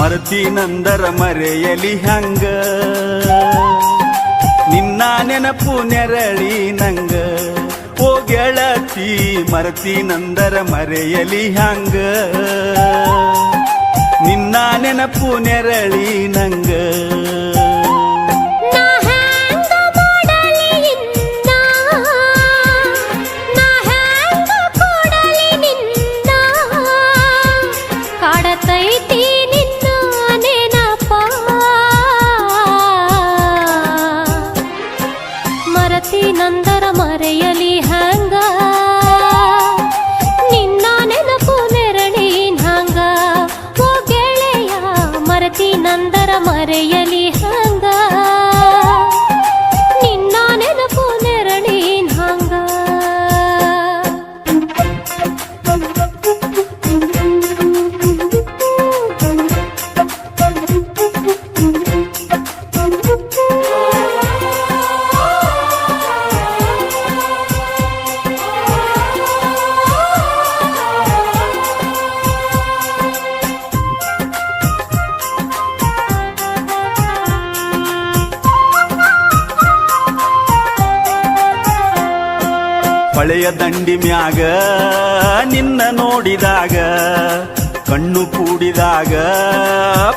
ಮರ್ತೀನಂದರ ಮರೆಯಲಿ ಹಂಗ. ನಿನ್ನ ನೆನಪು ನೆರಳಿ ನಂಗ. ಓ ಗೆಳತಿ ಮರ್ತೀನಂದರ ಮರೆಯಲಿ ಹಂಗ. ನಿನ್ನ ನೆನಪು ನೆರಳಿ ನಂಗ. ಹೊಳೆಯ ದಂಡಿ ಮ್ಯಾಗ ನಿನ್ನ ನೋಡಿದಾಗ ಕಣ್ಣು ಕೂಡಿದಾಗ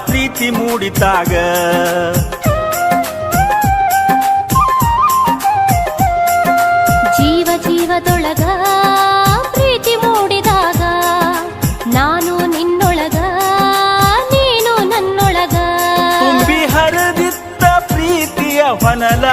ಪ್ರೀತಿ ಮೂಡಿತಾಗ. ಜೀವ ಜೀವದೊಳಗ ಪ್ರೀತಿ ಮೂಡಿದಾಗ ನಾನು ನಿನ್ನೊಳಗ ನೀನು ನನ್ನೊಳಗ. ತುಂಬಿ ಹರಿದಿತ್ತ ಪ್ರೀತಿಯ ಹೊನಲ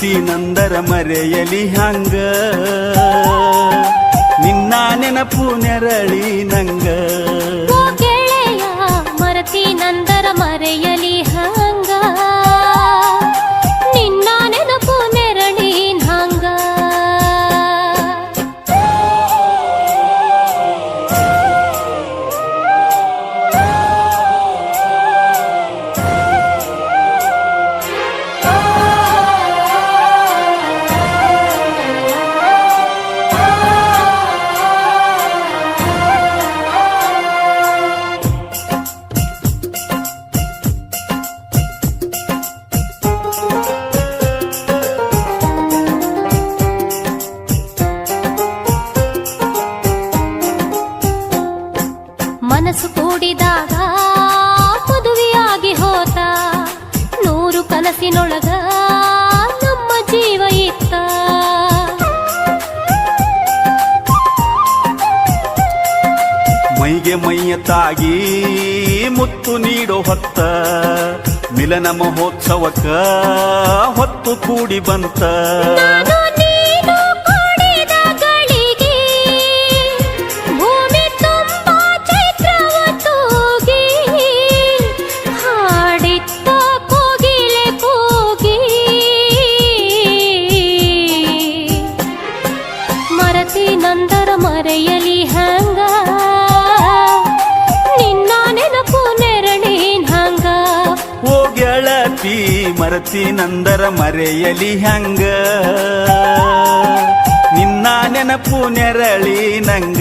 ಮರತಿ ನಂದರ ಮರೆಯಲಿ ಹಂಗ. ನಿನ್ನ ನೆನಪು ನೆರಳಿ ನಂಗ. ಗೆಳೆಯ ಮರತಿ ನಂದರ ಮರೆಯಲಿ ನೂರು ಕನಸಿನೊಳಗ ನಮ್ಮ ಜೀವ ಇತ್ತ. ಮೈಗೆ ಮೈಯ ತಾಗಿ ಮುತ್ತು ನೀಡೋ ಹೊತ್ತ ಮಿಲನ ಮಹೋತ್ಸವಕ್ಕ ಹೊತ್ತು ಕೂಡಿ ಬಂತ. ಮರತಿ ನಂದರ ಮರೆಯಲಿ ಹಂಗ. ನಿನ್ನ ನೆನಪು ನೆರಳಿ ನಂಗ.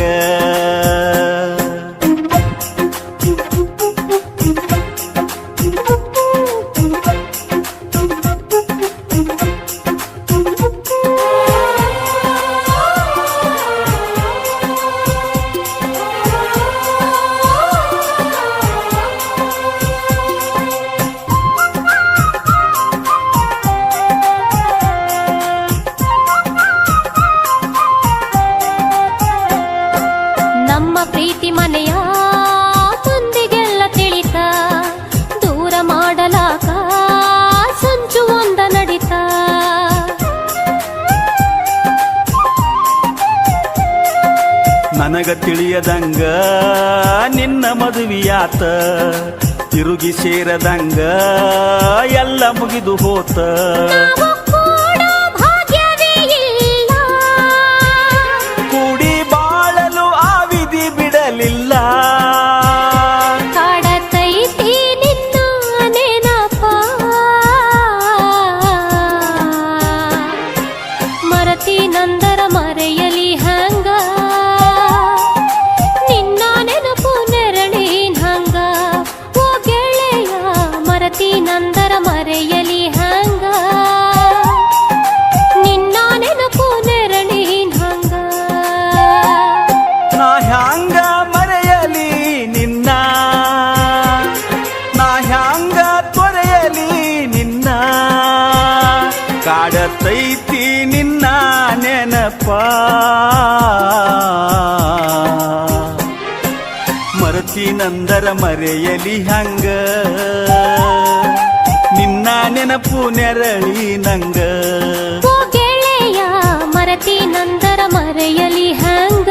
ನನಗ ತಿಳಿಯದಂಗ ನಿನ್ನ ಮದುವೆಯಾತ ತಿರುಗಿ ಸೇರದಂಗ ಎಲ್ಲ ಮುಗಿದು ಹೋತ. ಕಾಡತೈತಿ ನಿನ್ನ ನೆನಪ. ಮರತಿ ನಂದರ ಮರೆಯಲಿ ಹಂಗ. ನಿನ್ನ ನೆನಪು ನೆರಳಿ ನಂಗ. ಗೆಳೆಯ, ಮರತಿ ನಂದರ ಮರೆಯಲಿ ಹ್ಯಾಂಗ